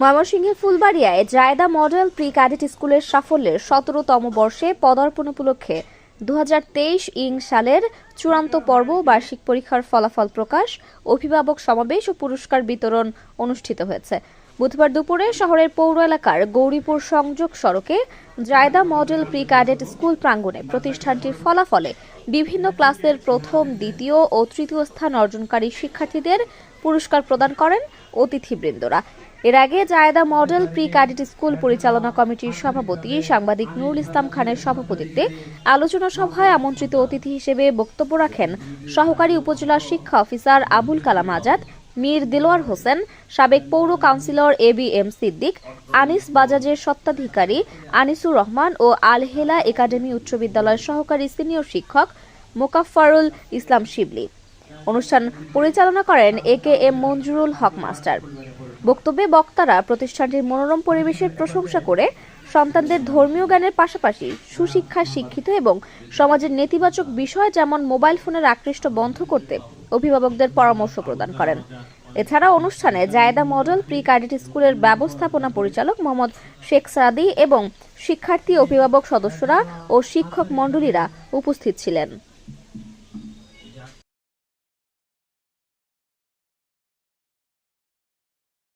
ময়মনসিংহের ফুলবাড়িয়ায় Jayda model pre cadet স্কুলের সাফল্যের সতেরোতম বর্ষে পদার্পণ উপলক্ষে দুহাজার তেইশ ইং সালের চূড়ান্ত পর্ব বার্ষিক পরীক্ষার ফলাফল প্রকাশ, অভিভাবক সমাবেশ ও পুরস্কার বিতরণ অনুষ্ঠিত হয়েছে। বুধবার দুপুরে শহরের পৌর এলাকার গৌরীপুর সংযোগ সড়কে Jayda model pre cadet school প্রাঙ্গণে প্রতিষ্ঠানটির ফলাফলে বিভিন্ন ক্লাসের প্রথম, দ্বিতীয় ও তৃতীয় স্থান অর্জনকারী শিক্ষার্থীদের পুরস্কার প্রদান করেন অতিথিবৃন্দরা। এর আগে Jayda model pre cadet school পরিচালনা কমিটির সভাপতি সাংবাদিক নুরুল ইসলাম খানের সভাপতিত্বে আলোচনা সভায় আমন্ত্রিত অতিথি হিসেবে বক্তব্য রাখেন সহকারী উপজেলা শিক্ষা অফিসার আবুল কালাম আজাদ মীর দিলোয়ার হোসেন, সাবেক পৌর councillor A B M Siddique, Anis বাজাজের সত্ত্বাধিকারী আনিসুর রহমান ও আল হেলা একাডেমি উচ্চ বিদ্যালয়ের সহকারী সিনিয়র শিক্ষক মোকাফারুল ইসলাম শিবলি। অনুষ্ঠান পরিচালনা করেন A K M Manjurul Haque master. বক্তব্যে বক্তারা প্রতিষ্ঠানটির মনোরম পরিবেশের প্রশংসা করে সন্তানদের ধর্মীয় জ্ঞানের পাশাপাশি সুশিক্ষায় শিক্ষিত এবং সমাজের নেতিবাচক বিষয় যেমন মোবাইল ফোনের আকৃষ্ট বন্ধ করতে অভিভাবকদের পরামর্শ প্রদান করেন। এছাড়া অনুষ্ঠানে জায়দা মডেল প্রি ক্যাডেট স্কুলের ব্যবস্থাপনা পরিচালক মোহাম্মদ শেখ সাদি এবং শিক্ষার্থী অভিভাবক সদস্যরা ও শিক্ষক মণ্ডলীরা উপস্থিত ছিলেন।